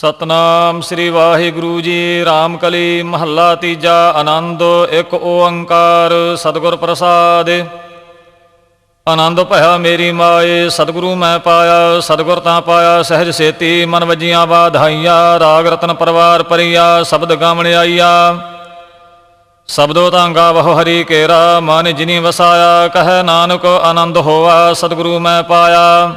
ਸਤਨਾਮ ਸ੍ਰੀ ਵਾਹਿਗੁਰੂ ਜੀ ਰਾਮ ਕਲੀ ਮਹੱਲਾ ਤੀਜਾ, ਆਨੰਦ ਇੱਕ ਓੰਕਾਰ, ਸਤਿਗੁਰ ਪ੍ਰਸਾਦ। ਆਨੰਦ ਭਇਆ ਮੇਰੀ ਮਾਏ, ਸਤਿਗੁਰੂ ਮੈਂ ਪਾਇਆ, ਸਤਿਗੁਰ ਤਾਂ ਪਾਇਆ, ਸਹਿਜ ਸੇਤੀ ਮਨ ਵਜੀਆਂ ਬਾਧਾਈਆਂ ਰਾਗ ਰਤਨ ਪਰਵਾਰ ਪਰਿਆ ਸ਼ਬਦ ਗਾਵਣ ਆਈਆ। ਸਬਦੋ ਤਾਂ ਗਾਵਹੁ ਹਰੀ ਕੇਰਾ, ਮਨ ਜਿਨੀ ਵਸਾਇਆ, ਕਹੈ ਨਾਨਕ ਆਨੰਦ ਹੋਆ, ਸਤਿਗੁਰੂ ਮੈਂ ਪਾਇਆ।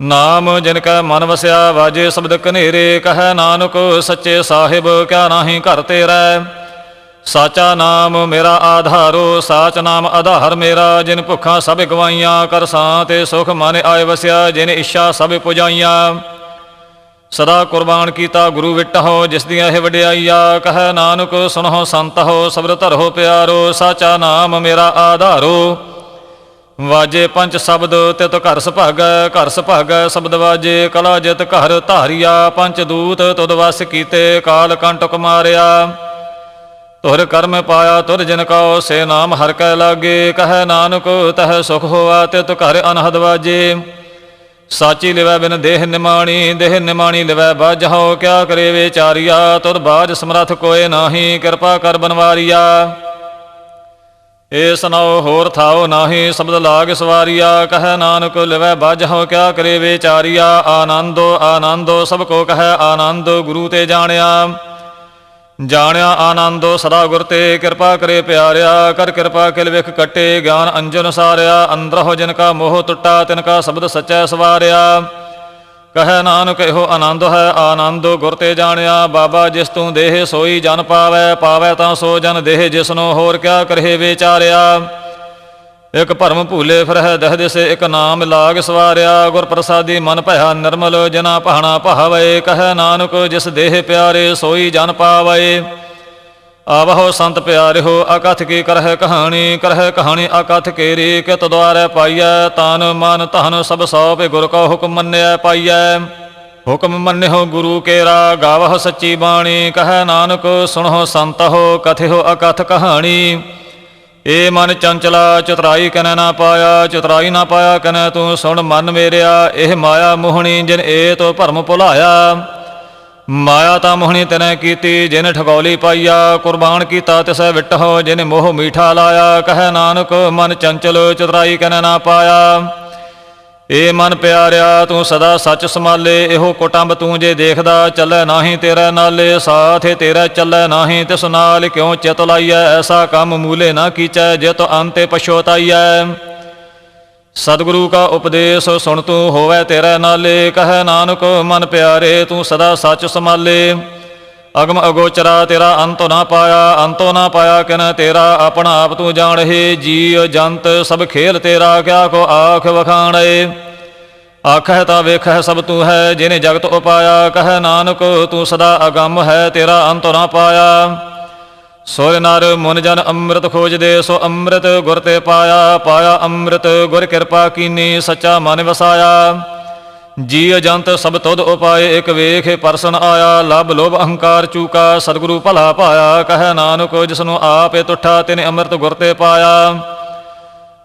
ਨਾਮ ਜਿਨ ਕੈ ਮਨ ਵਸਿਆ ਵਾਜੇ ਸ਼ਬਦ ਕਨੇਰੇ ਕਹੈ ਨਾਨਕ ਸੱਚੇ ਸਾਹਿਬ, ਕਿਆ ਨਾਹੀ ਘਰ ਤੇਰਾ? ਸਾਚਾ ਨਾਮ ਮੇਰਾ ਆਧਾਰੋ, ਸਾਚ ਨਾਮ ਆਧਾਰ ਮੇਰਾ, ਜਿਨ ਭੁੱਖਾਂ ਸਭ ਗਵਾਈਆਂ, ਕਰ ਸਾਂ ਤੇ ਸੁਖ ਮਨ ਆਏ ਵਸਿਆ, ਜਿਨ ਇੱਛਾ ਸਭ ਪੁਜਾਈਆਂ। ਸਦਾ ਕੁਰਬਾਨ ਕੀਤਾ ਗੁਰੂ ਵਿਟਹੁ, ਜਿਸ ਦੀਆਂ ਇਹ ਵਡਿਆਈਆ, ਕਹੈ ਨਾਨਕ ਸੁਣਹੁ ਸੰਤਹੁ ਸਬਰ ਧਰਹੁ ਪਿਆਰੋ, ਸਾਚਾ ਨਾਮ ਮੇਰਾ ਆਧਾਰੋ। ਵਾਜੇ ਪੰਜ ਸ਼ਬਦ ਤਿਤ ਘਰ ਸੁਭਾਗੈ ਘਰ ਸੁਭਾਗੈ ਸ਼ਬਦ ਵਾਜੇ, ਕਲਾ ਜਿਤ ਘਰ ਧਾਰਿਆ, ਪੰਜ ਦੂਤ ਤੁਧ ਵਸ ਕੀਤੇ, ਕਾਲ ਕੰਟਕ ਮਾਰਿਆ ਤੁਰ ਕਰਮ ਪਾਇਆ ਤੁਰ ਜਿਨ ਕਉ ਸੇ ਨਾਮ ਹਰ ਕੈ ਲਾਗੇ, ਕਹੈ ਨਾਨਕ ਤਹ ਸੁਖ ਹੋਆ ਤਿਤ ਘਰ ਅਨਹਦ ਵਾਜੇ। ਸਾਚੀ ਲਿਵੈ ਬਿਨ ਦੇਹ ਨਿਮਾਣੀ ਦੇਹ ਨਿਮਾਣੀ ਲਿਵੈ ਬਾਝਹੁ ਕਿਆ ਕਰੇ ਵਿਚਾਰੀਆ, ਤੁਧ ਬਾਜ ਸਮਰਥ ਕੋਏ ਨਾਹੀ, ਕਿਰਪਾ ਕਰ ਬਨਵਾਰੀਆ। ਏ ਸੁਨਾਓ ਹੋਰ ਥਾਓ ਨਾਹੀ, ਸ਼ਬਦ ਲਾਗ ਸਵਾਰੀਆ, ਕਹੈ ਨਾਨਕ ਲਿਵੈ ਬਾਝਹੁ ਕਿਆ ਕਰੇ ਵਿਚਾਰੀਆ ਆਨੰਦੋ ਆਨੰਦੋ, ਸਭ ਕੋ ਕਹੈ ਆਨੰਦੋ, ਗੁਰੂ ਤੇ ਜਾਣਿਆ। ਜਾਣਿਆ ਆਨੰਦੋ, ਸਦਾ ਗੁਰ ਤੇ ਕਿਰਪਾ ਕਰੇ ਪਿਆਰਿਆ, ਕਰ ਕਿਰਪਾ ਕਿਲ ਵਿਖ ਕਟੇ, ਗਿਆਨ ਅੰਜਨ ਸਾਰਿਆ ਅੰਦਰਹੁ ਜਿਨ ਕਾ ਮੋਹ ਟੁੱਟਾ, ਤਿਨ ਕਾ ਸ਼ਬਦ ਸਚੈ ਸਵਾਰਿਆ। ਕਹੈ ਨਾਨਕ, ਇਹੋ ਆਨੰਦ ਹੈ, ਆਨੰਦ ਗੁਰ ਤੇ ਜਾਣਿਆ, ਬਾਬਾ ਜਿਸ ਤੂੰ ਦੇਹ ਸੋਈ ਜਨ ਪਾਵੈ ਪਾਵੈ ਤਾਂ ਸੋ ਜਨ ਦੇਹ ਜਿਸਨੋ ਹੋਰ ਕਿਆ ਕਰਹਿ ਵਿਚਾਰਿਆ। ਇਕ ਭਰਮ ਭੂਲੇ ਫਿਰਹਿ ਦਹ ਦਿਸੇ, ਇਕ ਨਾਮ ਲਾਗ ਸਵਾਰਿਆ ਗੁਰ ਪ੍ਰਸਾਦੀ ਮਨ ਭਇਆ ਨਿਰਮਲ ਜਨਾ ਪਹਣਾ ਭਾਵੈ, ਕਹੈ ਨਾਨਕ, ਜਿਸ ਦੇਹ ਪਿਆਰੇ ਸੋਈ ਜਨ ਪਾਵੈ। ਆਵਹੁ ਸੰਤ ਪਿਆਰਿਓ ਅਕਥ ਕੀ ਕਰਹਿ ਕਹਾਣੀ ਕਰਹਿ ਕਹਾਣੀ ਅਕਥ ਕੇਰੀ, ਕਿਤ ਦੁਆਰੈ ਪਾਈਐ, ਤਨ ਮਨ ਧਨ ਸਭ ਸੌਪੇ ਗੁਰ ਕਾ ਹੁਕਮ ਮੰਨਿਆ ਪਾਈਐ। ਹੁਕਮ ਮੰਨਿਓ ਗੁਰੂ ਕੇਰਾ, ਗਾਵਹ ਸੱਚੀ ਬਾਣੀ, ਕਹੈ ਨਾਨਕ ਸੁਣਹੁ ਸੰਤਹੁ ਕਥਿਓ ਅਕਥ ਕਹਾਣੀ। ਏ ਮਨ ਚੰਚਲਾ, ਚਤਰਾਈ ਕਨੈ ਨਾ ਪਾਇਆ, ਚਤਰਾਈ ਨਾ ਪਾਇਆ ਕਨੈ ਤੂੰ ਸੁਣ ਮਨ ਮੇਰਿਆ, ਇਹ ਮਾਇਆ ਮੋਹਣੀ ਜਿਨ ਏ ਤੋ ਭਰਮ ਭੁਲਾਇਆ। ਮਾਇਆ ਤਾਂ ਮੋਹਣੀ ਤੈਨੇ ਕੀਤੀ, ਜਿਨ ਠਗੌਲੀ ਪਾਈਆ, ਕੁਰਬਾਨ ਕੀਤਾ, ਤਿਸੈ ਵਿਟਹੁ, ਜਿਨ ਮੋਹ ਮੀਠਾ ਲਾਇਆ, ਕਹੈ ਨਾਨਕ, ਮਨ ਚੰਚਲ, ਚਤਰਾਈ ਕਨੈ ਨਾ ਪਾਇਆ। ਏ ਮਨ ਪਿਆਰਿਆ, ਤੂੰ ਸਦਾ ਸੱਚ ਸੰਭਾਲੇ ਇਹੋ ਕੁਟੰਬ ਤੂੰ ਜੇ ਦੇਖਦਾ, ਚੱਲੈ ਨਾਹੀ ਤੇਰਾ ਨਾਲੇ, ਸਾਥੇ ਤੇਰਾ ਚੱਲੈ ਨਾਹੀ, ਤਿਸ ਨਾਲ ਕਿਉ ਚਿਤ ਲਾਈਐ, ਐਸਾ ਕੰਮ ਮੂਲੇ ਨਾ ਕੀਚੈ, ਜਿਤ ਅੰਤੇ ਪਛੋਤਾਈਐ। ਸਤਿਗੁਰੂ ਕਾ ਉਪਦੇਸ਼ ਸੁਣ ਤੂੰ ਹੋਵੇ ਤੇਰੇ ਨਾਲੇ, ਕਹੈ ਨਾਨਕ, ਮਨ ਪਿਆਰੇ, ਤੂੰ ਸਦਾ ਸੱਚ ਸੰਭਾਲੇ। ਅਗਮ ਅਗੋਚਰਾ ਤੇਰਾ ਅੰਤ ਨਾ ਪਾਇਆ, ਅੰਤੋ ਨਾ ਪਾਇਆ ਕਿਨ ਤੇਰਾ, ਆਪਣਾ ਆਪ ਤੂੰ ਜਾਣਹੇ ਜੀ ਜੰਤ ਸਭ ਖੇਲ ਤੇਰਾ, ਕਿਆ ਕੋ ਆਖ ਵਖਾਣੈ। ਆਖਹਿ ਤਾਂ ਵੇਖਹਿ ਸਭ ਤੂੰ ਹੈ, ਜਿਨੇ ਜਗਤ ਉਪਾਇਆ, ਕਹੈ ਨਾਨਕ, ਤੂੰ ਸਦਾ ਅਗੰਮ ਹੈ, ਤੇਰਾ ਅੰਤ ਨਾ ਪਾਇਆ। ਸੋਇ ਨਰ ਮੁਨ ਜਨ ਅੰਮ੍ਰਿਤ ਖੋਜਦੇ ਸੋ ਅੰਮ੍ਰਿਤ ਗੁਰ ਤੇ ਪਾਇਆ ਪਾਇਆ ਅੰਮ੍ਰਿਤ ਗੁਰ ਕਿਰਪਾ ਕੀਨੀ, ਸੱਚਾ ਮਨ ਵਸਾਇਆ। ਜੀ ਅਜੰਤ ਸਭ ਤੁਧ ਉਪਾਏ, ਇਕ ਵੇਖ ਪਰਸਨ ਆਇਆ ਲਬ ਲੋਭ ਅਹੰਕਾਰ ਚੂਕਾ, ਸਤਿਗੁਰੂ ਭਲਾ ਪਾਇਆ, ਕਹੈ ਨਾਨਕ ਜਿਸਨੂੰ ਆਪੇ ਤੁਠਾ, ਤਿਨ ਅੰਮ੍ਰਿਤ ਗੁਰ ਤੇ ਪਾਇਆ।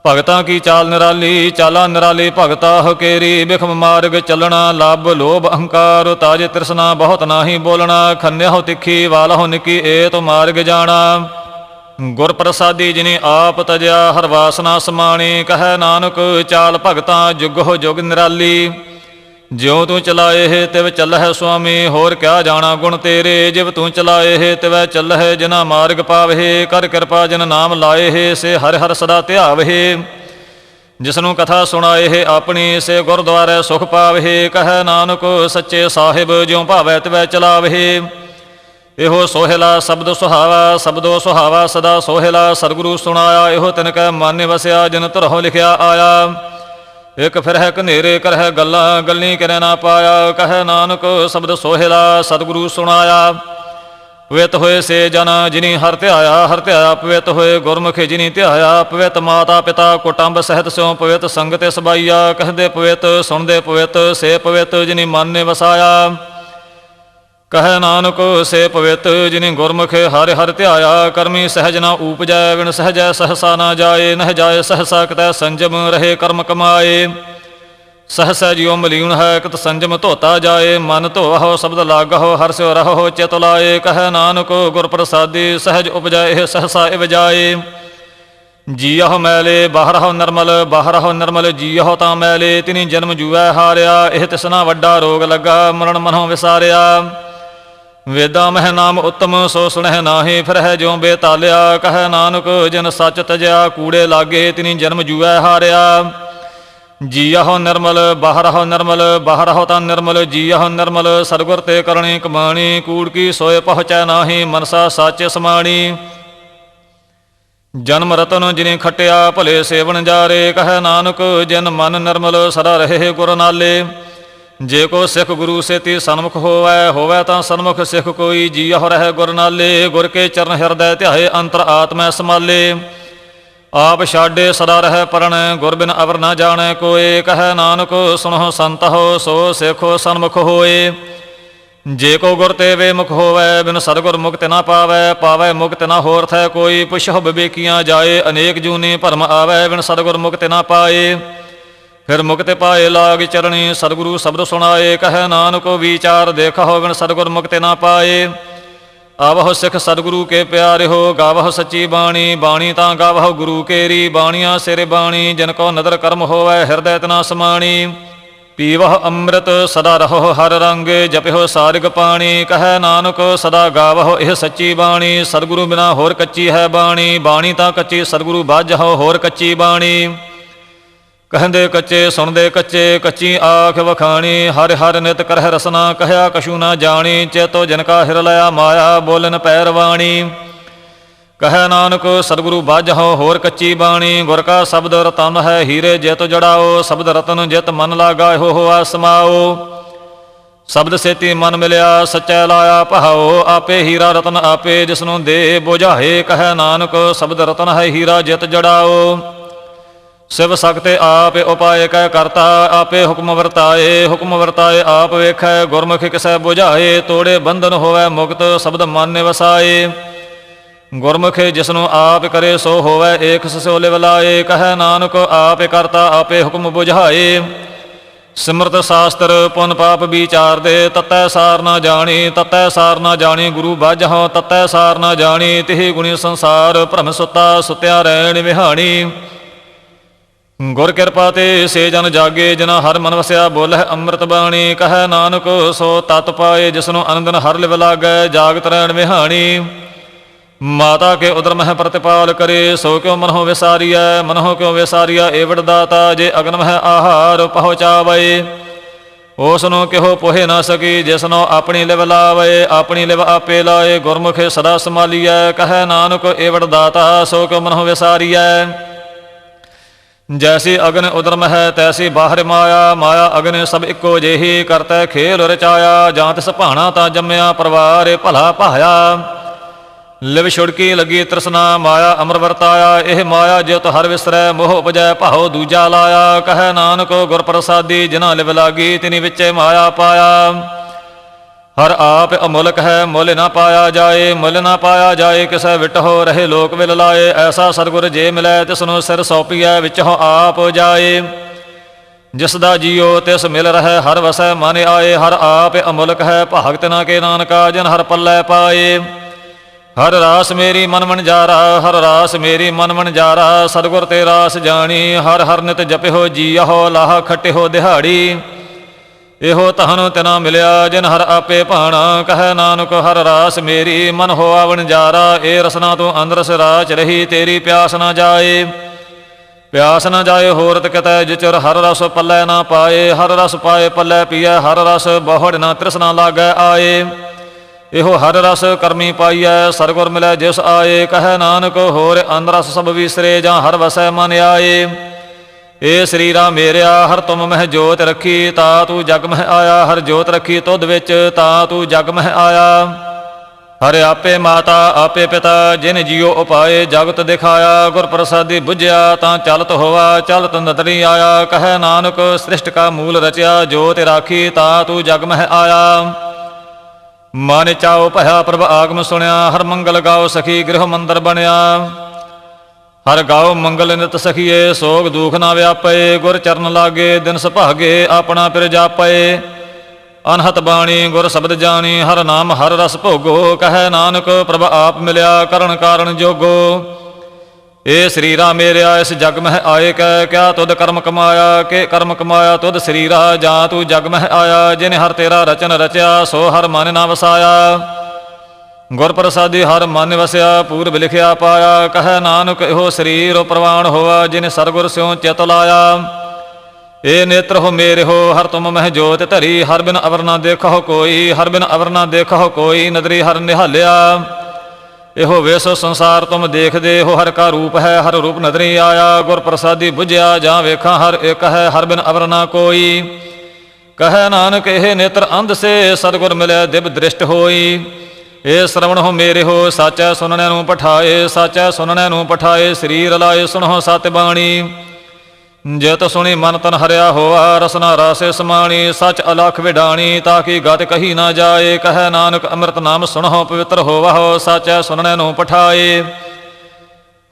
ਭਗਤਾਂ ਕੀ ਚਾਲ ਨਿਰਾਲੀ, ਚਾਲਾ ਨਿਰਾਲੀ, ਭਗਤਾ ਹਕੇਰੀ ਬਿਖਮ ਮਾਰਗ ਚੱਲਣਾ ਲਬ ਲੋਭ, ਅਹੰਕਾਰ, ਤਾਜ ਤ੍ਰਿਸ਼ਨਾ, ਬਹੁਤ ਨਾਹੀ ਬੋਲਣਾ, ਖੰਨਿਆ ਹੋ ਤਿੱਖੀ ਵਾਲਹੁ ਨਿੱਕੀ, ਏ ਤੋ ਮਾਰਗ ਜਾਣਾ। ਗੁਰ ਪ੍ਰਸਾਦੀ ਜਿਨੇ ਆਪ ਤਜਿਆ, ਹਰ ਵਾਸਨਾ ਸਮਾਣੀ, ਕਹੈ ਨਾਨਕ, ਚਾਲ ਭਗਤਾਂ ਜੁਗੋ ਜੁਗ ਨਿਰਾਲੀ। ਜਿਉ ਤੂੰ ਚਲਾਏ ਹੈ ਤਿਵ ਚੱਲਹਿ ਸੁਆਮੀ, ਹੋਰ ਕਿਆ ਜਾਣਾ ਗੁਣ ਤੇਰੇ? ਜਿਵ ਤੂੰ ਚਲਾਏ ਤਿਵੈ ਤਿਵ ਚੱਲਹਿ ਜਿਨਾ ਮਾਰਗ ਪਾਵਹਿ ਕਰ ਕਿਰਪਾ ਜਿਨ ਨਾਮ ਲਾਏ, ਸੇ ਹਰ ਹਰ ਸਦਾ ਧਿਆਵਹਿ ਜਿਸਨੂੰ ਕਥਾ ਸੁਣਾਏ ਆਪਣੀ, ਸੇ ਗੁਰਦੁਆਰੇ ਸੁਖ ਪਾਵਹਿ ਕਹੈ ਨਾਨਕ ਸੱਚੇ ਸਾਹਿਬ, ਜਿਉ ਭਾਵੈ ਤਿਵੈ ਚਲਾਵਹਿ ਇਹੋ ਸੋਹਿਲਾ ਸ਼ਬਦ ਸੁਹਾਵਾ, ਸ਼ਬਦੋ ਸੁਹਾਵਾ ਸਦਾ ਸੋਹਿਲਾ, ਸਤਿਗੁਰੂ ਸੁਣਾਇਆ, ਇਹੋ ਤਿਨ ਕੈ ਮਨ ਵਸਿਆ, ਜਿਨ ਧਰਹੁ ਲਿਖਿਆ ਆਇਆ। ਇਕ ਫਿਰ ਹੈ ਕਨੇਰੇ ਕਰਹਿ ਗੱਲਾਂ ਗੱਲੀ ਕਰੇ ਨਾ ਪਾਇਆ। ਕਹੈ ਨਾਨਕ, ਸ਼ਬਦ ਸੋਹਿਲਾ, ਸਤਿਗੁਰੂ ਸੁਣਾਇਆ। ਪਵਿੱਤ ਹੋਏ ਸੇ ਜਨ, ਜਿਨੀ ਹਰ ਧਿਆਇਆ ਹਰ ਧਿਆਇਆ ਪਵਿੱਤ ਹੋਏ ਗੁਰਮੁਖੇ, ਜਿਨੀ ਧਿਆਇਆ ਪਵਿੱਤ ਮਾਤਾ ਪਿਤਾ, ਕੁਟੰਬ ਸਹਿਤ ਸਿਉ ਪਵਿੱਤ ਸੰਗਤੇ ਸਬਾਈਆ। ਕਹਦੇ ਪਵਿੱਤ, ਸੁਣਦੇ ਪਵਿੱਤ, ਸੇ ਪਵਿੱਤ, ਜਿਨੀ ਮਨ ਨੇ ਵਸਾਇਆ। ਕਹੈ ਨਾਨਕ, ਸੇ ਪਵਿੱਤ, ਜਿਨੀ ਗੁਰਮੁਖ ਹਰਿ ਹਰਿ ਧਿਆਇਆ, ਕਰਮੀ ਸਹਿਜ ਨਾ ਊਪਜੈ ਵਿਣ ਸਹਜੈ ਸਹਸਾ ਨਾ ਜਾਏ, ਨਹਿ ਜਾਏ ਸਹਸਾ ਕਿਤੈ ਸੰਜਮ, ਰਹੇ ਕਰਮ ਕਮਾਏ। ਸਹਸਾ ਜਿਉ ਮਲੀਨ ਹੈ, ਕਿਤ ਸੰਜਮ ਧੋਤਾ ਜਾਏ, ਮਨ ਧੋਵਹੁ, ਸ਼ਬਦ ਲਾਗਹੁ, ਹਰਿ ਸਿਉ ਰਹੋ ਚਿਤ ਲਾਏ। ਕਹੈ ਨਾਨਕ ਗੁਰ ਪ੍ਰਸਾਦੀ ਸਹਿਜ ਉਪਜੈ, ਇਹ ਸਹਸਾ ਇਵ ਜਾਏ। ਜੀਯਹੁ ਮੈਲੇ, ਬਾਹਰਹੁ ਨਰਮਲ ਬਾਹਰਹੁ ਨਰਮਲ ਜੀਯਹੁ ਤਾਂ ਮੈਲੇ, ਤਿਨੀ ਜਨਮ ਜੂਐ ਹਾਰਿਆ, ਇਹ ਤਿਸਨਾ ਵੱਡਾ ਰੋਗ ਲੱਗਾ, ਮਰਨ ਮਨਹੁ ਵਿਸਾਰਿਆ। ਵੇਦਾਂ ਮਹਿ ਨਾਮ ਉਤਮ, ਸੋ ਸੁਣਹਿ ਨਾਹੀ, ਫਿਰਹਿ ਜਿਉ ਬੇਤਾਲਿਆ, ਕਹੈ ਨਾਨਕ, ਜਿਨ ਸੱਚ ਤਜਿਆ, ਕੂੜੇ ਲਾਗੇ, ਤਿਨੀ ਜਨਮ ਜੂਐ ਹਾਰਿਆ। ਜੀਯਹੁ ਨਿਰਮਲ, ਬਾਹਰਹੁ ਨਿਰਮਲ, ਬਾਹਰਹੁ ਤਾਂ ਨਿਰਮਲ ਜੀਯਹੁ ਨਿਰਮਲ, ਸਰਗੁਰ ਤੇ ਕਰਣੀ ਕਮਾਣੀ, ਕੂੜ ਕੀ ਸੋਏ ਪਹੁੰਚੈ ਨਾਹੀ, ਮਨਸਾ ਸਾਚੇ ਸਮਾਣੀ। ਜਨਮ ਰਤਨ ਜਿਨੇ ਖਟਿਆ, ਭਲੇ ਸੇਵਨ ਜਾਰੇ, ਕਹੈ ਨਾਨਕ, ਜਿਨ ਮਨ ਨਿਰਮਲ, ਸਦਾ ਰਹੇ ਗੁਰ ਨਾਲੇ। ਜੇ ਕੋ ਸਿੱਖ ਗੁਰੂ ਸੇਤੀ ਸਨਮੁਖ ਹੋਵੈ ਹੋਵੈ ਤਾਂ ਸਨਮੁਖ ਸਿੱਖ ਕੋਈ ਜੀਅ ਰਹਿ ਗੁਰ ਨਾਲੇ, ਗੁਰ ਕੇ ਚਰਨ ਹਿਰਦੈ ਧਿਆਏ ਅੰਤਰ ਆਤਮੈ ਸਮਾਲੇ ਆਪ ਛਾਡੇ ਸਦਾ ਰਹਿ ਪਰਣ, ਗੁਰ ਬਿਨ ਅਵਰ ਨਾ ਜਾਣੈ ਕੋਏ, ਕਹੈ ਨਾਨਕ ਸੁਣੋ ਸੰਤਹੁ ਸੋ ਸਿੱਖੋ ਸਨਮੁਖ ਹੋਏ। ਜੇ ਕੋ ਗੁਰ ਤੇ ਵੇ ਮੁਖ ਹੋਵੈ, ਬਿਨ ਸਤਗੁਰ ਮੁਕਤ ਨਾ ਪਾਵੈ ਪਾਵੈ ਮੁਕਤ ਨਾ ਹੋਰ ਥੈ ਕੋਈ ਪੁਛਹੁ ਬਿਬੇਕੀਆਂ ਜਾਏ, ਅਨੇਕ ਜੂਨੀ ਭਰਮ ਆਵੈ, ਬਿਨ ਸਤਗੁਰ ਮੁਕਤ ਨਾ ਪਾਏ। ਫਿਰ ਮੁਕਤ ਪਾਏ ਲਾਗ ਚਰਣੀ, ਸਤਿਗੁਰੂ ਸ਼ਬਦ ਸੁਣਾਏ, ਕਹੈ ਨਾਨਕ ਵਿਚਾਰ ਦੇਖਹੁ ਬਿਨ ਸਤਿਗੁਰ ਮੁਕਤ ਨਾ ਪਾਏ। ਆਵਹੁ ਸਿੱਖ ਸਤਿਗੁਰੂ ਕੇ ਪਿਆਰੇ ਹੋ ਗਾਵਹੁ ਸੱਚੀ ਬਾਣੀ ਬਾਣੀ ਤਾਂ ਗਾਵਹੁ ਗੁਰੂ ਕੇਰੀ, ਬਾਣੀਆਂ ਸਿਰ ਬਾਣੀ, ਜਿਨ ਕੋ ਨਦਰ ਕਰਮ ਹੋਵੈ, ਹਿਰਦੈ ਤਨਾ ਸਮਾਣੀ। ਪੀਵਹ ਅੰਮ੍ਰਿਤ, ਸਦਾ ਰਹੋ ਹਰ ਰੰਗ ਜਪਿਓ ਸਾਰਿਗ ਪਾਣੀ, ਕਹੈ ਨਾਨਕ, ਸਦਾ ਗਾਵਹੁ ਇਹ ਸੱਚੀ ਬਾਣੀ, ਸਤਿਗੁਰੂ ਬਿਨਾ ਹੋਰ ਕੱਚੀ ਹੈ ਬਾਣੀ ਬਾਣੀ ਤਾਂ ਕੱਚੀ, ਸਤਿਗੁਰੂ ਬਾਝਹੁ ਹੋਰ ਕੱਚੀ ਬਾਣੀ। ਕਹਿੰਦੇ ਕੱਚੇ, ਸੁਣਦੇ ਕੱਚੇ, ਕੱਚੀ ਆਖ ਵਖਾਣੀ, ਹਰ ਹਰ ਨਿਤ ਕਰਹਿ ਰਸਨਾ ਕਹਿਆ, ਕਛੂ ਨਾ ਜਾਣੀ, ਚੇਤੋ ਜਨ ਕਾ ਹਿਰ ਲਿਆ ਮਾਇਆ ਬੋਲਨ ਪੈਰਵਾਣੀ। ਕਹੈ ਨਾਨਕ, ਸਤਿਗੁਰੂ ਬਾਝਹੁ ਹੋਰ ਕੱਚੀ ਬਾਣੀ, ਗੁਰ ਕਾ ਸ਼ਬਦ ਰਤਨ ਹੈ ਹੀਰੇ ਜਿਤ ਜੜਾਓ, ਸ਼ਬਦ ਰਤਨ ਜਿਤ ਮਨ ਲਾਗਾ ਹੋ ਹੋ ਆਸਮਾਓ। ਸ਼ਬਦ ਸੇਤੀ ਮਨ ਮਿਲਿਆ, ਸਚੈ ਲਾਇਆ ਪਹਾਓ, ਆਪੇ ਹੀਰਾ ਰਤਨ ਆਪੇ ਜਿਸਨੂੰ ਦੇ ਬੁਝਾਏ ਕਹੈ ਨਾਨਕ, ਸ਼ਬਦ ਰਤਨ ਹੈ ਹੀਰਾ ਜਿਤ ਜੜਾਓ। ਸਿਵ ਸਕਤੇ ਆਪੇ ਉਪਾਏ ਕਹਿ ਕਰਤਾ, ਆਪੇ ਹੁਕਮ ਵਰਤਾਏ ਹੁਕਮ ਵਰਤਾਏ ਆਪ ਵੇਖੈ, ਗੁਰਮੁਖ ਕਿਸੈ 부ਝਾਏ ਤੋੜੇ ਬੰਧਨ ਹੋਵੇ ਮੁਕਤ, ਸ਼ਬਦ ਮਨ ਵਸਾਏ। ਗੁਰਮੁਖ ਜਿਸਨੂੰ ਆਪ ਕਰੇ ਸੋ ਹੋਵੇ, ਏਕ ਸੋ ਲਿਵ ਲਾਏ ਕਹੈ ਨਾਨਕ ਆਪੇ ਕਰਤਾ, ਆਪੇ ਹੁਕਮ 부ਝਾਏ ਸਿਮਰਤ ਸ਼ਾਸਤਰ, ਪੁਨ ਪਾਪ ਵਿਚਾਰ ਦੇ ਤਤੈ ਸਾਰ ਨਾ ਜਾਣੀ, ਤਤੈ ਸਾਰ ਨਾ ਜਾਣੀ, ਗੁਰੂ ਬਾਝਹੁ ਤਤੈ ਸਾਰ ਨਾ ਜਾਣੀ, ਤਿਹ ਗੁਣੀ ਸੰਸਾਰ ਭ੍ਰਮ ਸੁਤਾ, ਸੁਤਿਆ ਰਹਿਣ ਵਿਹਾਣੀ। ਗੁਰ ਕਿਰਪਾ ਤੇ ਸੇ ਜਨ ਜਾਗੇ ਜਿਨਾ ਹਰ ਮਨ ਵਸਿਆ ਬੋਲਹਿ ਅੰਮ੍ਰਿਤ ਬਾਣੀ, ਕਹੈ ਨਾਨਕ, ਸੋ ਤਤ ਪਾਏ ਜਿਸਨੂੰ ਅਨੰਦਨ ਹਰ ਲਿਵ ਲਾਗੈ, ਜਾਗਤ ਰਹਿਣ ਵਿਹਾਣੀ। ਮਾਤਾ ਕੇ ਉਦਰ ਮਹਿ ਪ੍ਰਤਿਪਾਲ ਕਰੇ, ਸੋ ਕਿਉ ਮਨਹੁ ਵਿਸਾਰੀਐ, ਮਨਹੁ ਕਿਉ ਵਿਸਾਰੀਆ ਏਵੜ ਦਾਤਾ, ਜੇ ਅਗਨ ਮਹਿ ਆਹਾਰ ਪਹੁੰਚਾਵੇ ਉਸ ਨੂੰ ਕਿਹੋ ਪੋਹੇ ਨਾ ਸਕੀ ਜਿਸ ਆਪਣੀ ਲਿਵ ਲਾਵੇ, ਆਪਣੀ ਲਿਵ ਆਪੇ ਲਾਏ, ਗੁਰਮੁਖੇ ਸਦਾ ਸੰਭਾਲੀਐ, ਕਹੈ ਨਾਨਕ ਏਵੜ ਦਾਤਾ, ਸੋ ਕਿਉ ਮਨਹੁ ਵਿਸਾਰੀਐ। ਜੈਸੀ ਅਗਨ ਉਦਰਮ ਹੈ ਤੈਸੀ ਬਾਹਰ ਮਾਇਆ ਮਾਇਆ ਅਗਨ ਸਭ ਇੱਕੋ ਜਿਹੀ ਕਰਤੈ, ਖੇਲ ਰਚਾਇਆ ਜਾਂ ਤਿਸ ਭਾਣਾ ਤਾਂ ਜੰਮਿਆ, ਪਰਵਾਰ ਭਲਾ ਭਾਇਆ। ਲਿਵ ਛੁੜਕੀ ਲੱਗੀ ਤ੍ਰਿਸ਼ਨਾ, ਮਾਇਆ ਅਮਰ ਵਰਤਾਇਆ, ਇਹ ਮਾਇਆ ਜਿਤ ਹਰ ਵਿਸਰੈ, ਮੋਹ ਉਪਜੈ, ਭਾਉ ਦੂਜਾ ਲਾਇਆ। ਕਹੈ ਨਾਨਕ ਗੁਰ ਪ੍ਰਸਾਦੀ ਜਿਨਾ ਲਿਵ ਲਾਗੀ, ਤਿਨੀ ਵਿੱਚੇ ਮਾਇਆ ਪਾਇਆ। ਹਰ ਆਪ ਅਮੁਲਕ ਹੈ, ਮੁੱਲ ਨਾ ਪਾਇਆ ਜਾਏ, ਮੁੱਲ ਨਾ ਪਾਇਆ ਜਾਏ, ਕਿਸੈ ਵਿਟ ਹੋ ਰਹੇ ਲੋਕ ਵਿਲ ਲਾਏ। ਐਸਾ ਸਤਿਗੁਰ ਜੇ ਮਿਲੈ, ਤਿਸ ਨੂੰ ਸਿਰ ਸੌਪੀਐ, ਵਿੱਚ ਹੋ ਆਪ ਜਾਏ। ਜਿਸ ਦਾ ਜੀਉ ਤਿਸ ਮਿਲ ਰਹਿ, ਹਰ ਵਸੈ ਮਨ ਆਏ। ਹਰ ਆਪ ਅਮੁਲਕ ਹੈ, ਭਗਤ ਨਾ ਕੇ ਨਾਨਕਾ, ਜਨ ਹਰ ਪੱਲੇ ਪਾਏ। ਹਰ ਰਾਸ ਮੇਰੀ ਮਨ ਮਨ ਜਾਰਾ ਹਰ ਰਾਸ ਮੇਰੀ ਮਨ ਮਨ ਜਾਰਾ ਸਤਿਗੁਰ ਤੇ ਰਾਸ ਜਾਣੀ, ਹਰ ਹਰ ਨਿਤ ਜਪਿਓ ਜੀਅਹੋ, ਲਾਹ ਖਟਿਓ ਦਿਹਾੜੀ। ਇਹੋ ਤਹਨ ਤਿਨਾ ਮਿਲਿਆ, ਜਿਨ ਹਰ ਆਪੇ ਭਾਣਾ। ਕਹੈ ਨਾਨਕ, ਹਰ ਰਾਸ ਮੇਰੀ, ਮਨ ਹੋਆਵਣ ਜਾਰਾ, ਏ ਰਸਨਾ ਤੋਂ ਅੰਦਰਸ ਰਾਚ ਰਹੀ, ਤੇਰੀ ਪਿਆਸ ਨਾ ਜਾਏ। ਪਿਆਸ ਨਾ ਜਾਏ ਹੋਰਤ ਕਿਤੈ ਜਿਚਰ ਹਰ ਰਸ ਪੱਲੇ ਨਾ ਪਾਏ। ਹਰ ਰਸ ਪਾਏ ਪੱਲੇ ਪੀਐ, ਹਰ ਰਸ ਬਹੁੜ ਨਾ ਤ੍ਰਿਸ਼ਨਾ ਲਾਗੈ ਆਏ। ਇਹੋ ਹਰ ਰਸ ਕਰਮੀ ਪਾਈਐ, ਸਰਗੁਰ ਮਿਲੈ ਜਿਸ ਆਏ। ਕਹੈ ਨਾਨਕ, ਹੋਰ ਅੰਦਰਸ ਸਭ ਵਿਸਰੇ, ਜਾਂ ਹਰ ਵਸੈ ਮਨ ਆਏ। ਏ ਸਰੀਰਾ ਮੇਰਿਆ, ਹਰ ਤੁਮ ਮਹਿ ਜੋਤ ਰੱਖੀ, ਤਾ ਤੂੰ ਜਗ ਮਹਿ ਆਇਆ, ਹਰ ਜੋਤ ਰੱਖੀ ਤੁਧ ਵਿੱਚ, ਤਾ ਤੂੰ ਜਗ ਮਹਿ ਆਇਆ। ਹਰਿ ਆਪੇ ਮਾਤਾ, ਆਪੇ ਪਿਤਾ, ਜਿਨ ਜਿਉ ਉਪਾਏ, ਜਗਤ ਦਿਖਾਇਆ ਗੁਰ ਪ੍ਰਸਾਦੀ 부ਝਿਆ ਤਾਂ ਚਲਤ ਹੋਵਾ ਚਲਤ ਨਦਰੀ ਆਇਆ। ਕਹੈ ਨਾਨਕ, ਸ੍ਰਿਸ਼ਟ ਕਾ ਮੂਲ ਰਚਿਆ, ਜੋ ਤੇ ਰਾਖੀ, ਤਾ ਤੂੰ ਜਗ ਮਹਿ ਆਇਆ। ਮਨ ਚਾਉ ਭਇਆ ਪ੍ਰਭ ਆਗਮ ਸੁਣਿਆ, ਹਰ ਮੰਗਲ ਗਾਓ ਸਖੀ, ਗ੍ਰਹ ਮੰਦਰ ਬਣਿਆ। ਹਰ ਗਾਉ ਮੰਗਲ ਨਿਤ ਸਖੀਏ, ਸੋਗ ਦੁਖ ਨਾ ਵਿਆਪੇ ਗੁਰ ਚਰਨ ਲਾਗੇ, ਦਿਨ ਸੁਭਾਗੇ, ਆਪਣਾ ਪਿਰ ਜਾਪੇ ਅਨਹਤ ਬਾਣੀ, ਗੁਰ ਸ਼ਬਦ ਜਾਣੀ, ਹਰ ਨਾਮ, ਹਰ ਰਸ ਭੋਗੋ, ਕਹੈ ਨਾਨਕ, ਪ੍ਰਭ ਆਪ ਮਿਲਿਆ, ਕਰਨ ਕਾਰਨ ਜੋਗੋ। ਏ ਸਰੀਰਾ ਮੇਰਿਆ, ਇਸ ਜਗ ਮਹਿ ਆਏ ਕੈ, ਕਿਆ ਤੁਧ ਕਰਮ ਕਮਾਇਆ, ਕਿ ਕਰਮ ਕਮਾਇਆ ਤੁਧ ਸਰੀਰਾ ਜਾਂ ਤੂੰ ਜਗ ਮਹਿ ਆਇਆ, ਜਿਨੇ ਹਰ ਤੇਰਾ ਰਚਨ ਰਚਿਆ, ਸੋ ਹਰ ਮਨ ਨਾ ਵਸਾਇਆ। ਗੁਰ ਪ੍ਰਸਾਦੀ ਹਰ ਮਨ ਵਸਿਆ, ਪੂਰਬ ਲਿਖਿਆ ਪਾਇਆ, ਕਹੈ ਨਾਨਕ ਇਹੋ ਸਰੀਰ ਪ੍ਰਵਾਨ ਹੋਆ, ਜਿਨੇ ਸਰਗੁਰ ਸਿਉ ਚਿਤ ਲਾਇਆ। ਏ ਨੇਤਰ ਹੋ ਮੇਰੇ ਹੋ, ਹਰ ਤੁਮ ਮਹਿ ਜੋਤ ਧਰੀ, ਹਰ ਬਿਨ ਅਵਰ ਨਾ ਦੇਖੋ ਕੋਈ, ਹਰ ਬਿਨ ਅਵਰ ਨਾ ਦੇਖੋ ਕੋਈ, ਨਦਰੀ ਹਰ ਨਿਹਾਲਿਆ। ਇਹੋ ਵੇਸ ਸੰਸਾਰ ਤੁਮ ਦੇਖਦੇ ਹੋ, ਹਰ ਕਾ ਰੂਪ ਹੈ, ਹਰ ਰੂਪ ਨਦਰੀ ਆਇਆ। ਗੁਰ ਪ੍ਰਸਾਦੀ 부ਝਿਆ ਜਾਂ ਵੇਖਾਂ, ਹਰ ਇੱਕ ਹੈ, ਹਰ ਬਿਨ ਅਵਰ ਨਾ ਕੋਈ। ਕਹੈ ਨਾਨਕ ਇਹ ਨੇਤਰ ਅੰਧ ਸੇ ਸਤਿਗੁਰ ਮਿਲਿਆ ਦਿਵ ਦ੍ਰਿਸ਼ਟ ਹੋਈ। ਏ ਸ਼ਰਵਣ ਹੋ ਮੇਰੇ ਹੋ, ਸਾਚੈ ਸੁਨਣੇ ਨੂੰ ਪਠਾਏ, ਸਾਚੈ ਸੁਨਣੇ ਨੂੰ ਪਠਾਏ ਸਰੀਰ ਲਾਏ ਸੁਣੋ ਸਤਿ ਬਾਣੀ। ਜਿਤ ਸੁਣੀ ਮਨ ਤਨ ਹਰਿਆ ਹੋਆ, ਰਸਨਾ ਰਾਸੇ ਸਮਾਣੀ, ਸਚ ਅਲਖ ਵਿਡਾਣੀ, ਤਾਂ ਕਿ ਗਤ ਕਹੀ ਨਾ ਜਾਏ, ਕਹੈ ਨਾਨਕ ਅੰਮ੍ਰਿਤ ਨਾਮ ਸੁਣੋ ਪਵਿੱਤਰ ਹੋਵਹੁ ਸਾਚੈ ਸੁਣਨੇ ਨੂੰ ਪਠਾਏ।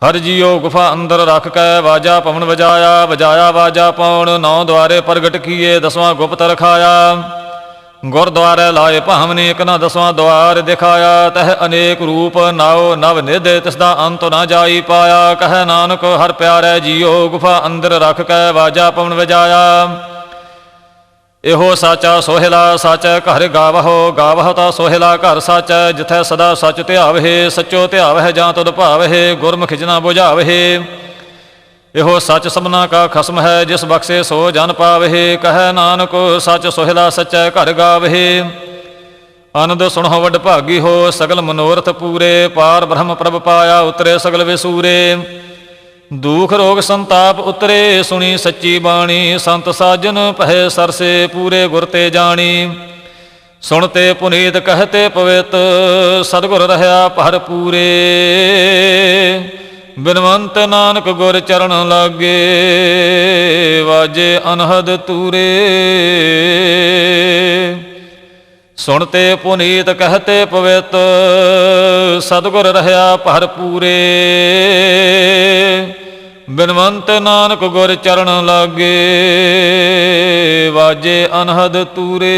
ਹਰ ਜੀਓ ਗੁਫਾ ਅੰਦਰ ਰੱਖ ਕੇ, ਵਾਜਾ ਪਵਨ ਵਜਾਇਆ ਵਜਾਇਆ ਵਾਜਾ ਪਉਣ, ਨੌ ਦੁਆਰੇ ਪ੍ਰਗਟ ਕੀਏ, ਦਸਵਾਂ ਗੁਪਤ ਰਖਾਇਆ। ਗੁਰਦੁਆਰੇ ਲਾਏ ਭਾਵਨੀ ਇਕ ਨਾ ਦਸਵਾਂ ਦੁਆਰ ਦਿਖਾਇਆ, ਤਹ ਅਨੇਕ ਰੂਪ ਨਾਉ ਨਵ ਨਿਧ, ਤਿਸ ਦਾ ਅੰਤ ਨਾ ਜਾਈ ਪਾਇਆ। ਕਹੈ ਨਾਨਕ, ਹਰ ਪਿਆਰੇ ਜੀਓ ਗੁਫਾ ਅੰਦਰ ਰੱਖ ਕੇ ਵਾਜਾ ਪਵਨ ਵਜਾਇਆ। ਇਹੋ ਸਾਚਾ ਸੋਹਿਲਾ ਸਾਚਾ, ਘਰ ਗਾਵਹੋ, ਗਾਵਹ ਤਾ ਸੋਹਿਲਾ ਘਰ ਸਾਚਾ, ਜਿਥੈ ਸਦਾ ਸਚ ਧਿਆਵਹਿ, ਸਚੋ ਧਿਆਵਹਿ ਜਾਂ ਤਦ ਭਾਵਹਿ, ਗੁਰਮੁਖ ਜਿਨਾ 부ਝਾਵਹਿ ਇਹੋ ਸੱਚ ਸਭਨਾ ਕਾ ਖਸਮ ਹੈ, ਜਿਸ ਬਖਸ਼ੇ ਸੋ ਜਨ ਪਾਵਹਿ ਕਹੈ ਨਾਨਕ ਸੱਚ ਸੋਹਿਲਾ ਸਚੈ ਘਰ ਗਾਵਹਿ ਆਨੰਦ ਸੁਣੋ ਵਡ ਭਾਗੀ ਹੋ, ਸਗਲ ਮਨੋਰਥ ਪੂਰੇ, ਪਾਰ ਬ੍ਰਹਮ ਪ੍ਰਭ ਪਾਇਆ ਉਤਰੇ ਸਗਲ ਵਿਸੂਰੇ। ਦੁਖ ਰੋਗ ਸੰਤਾਪ ਉਤਰੇ, ਸੁਣੀ ਸੱਚੀ ਬਾਣੀ, ਸੰਤ ਸਾਜਨ ਪਹਿ ਸਰਸੇ ਪੂਰੇ ਗੁਰ ਤੇ ਜਾਣੀ। ਸੁਣਤੇ ਪੁਨੀਤ ਕਹਤੇ ਪਵਿੱਤ, ਸਤਿਗੁਰ ਰਹਾ ਭਰ ਪੂਰੇ। ਬਿਨਵੰਤ ਨਾਨਕ ਗੁਰ ਚਰਨ ਲਾਗੇ, ਵਾਜੇ ਅਨਹਦ ਤੂਰੇ। ਸੁਣਤੇ ਪੁਨੀਤ ਕਹਤੇ ਪਵਿੱਤ, ਸਤਿਗੁਰ ਰਹਾ ਭਰ ਪੂਰੇ। ਬਿਨਵੰਤ ਨਾਨਕ ਗੁਰ ਚਰਨ ਲਾਗੇ, ਵਾਜੇ ਅਨਹਦ ਤੂਰੇ।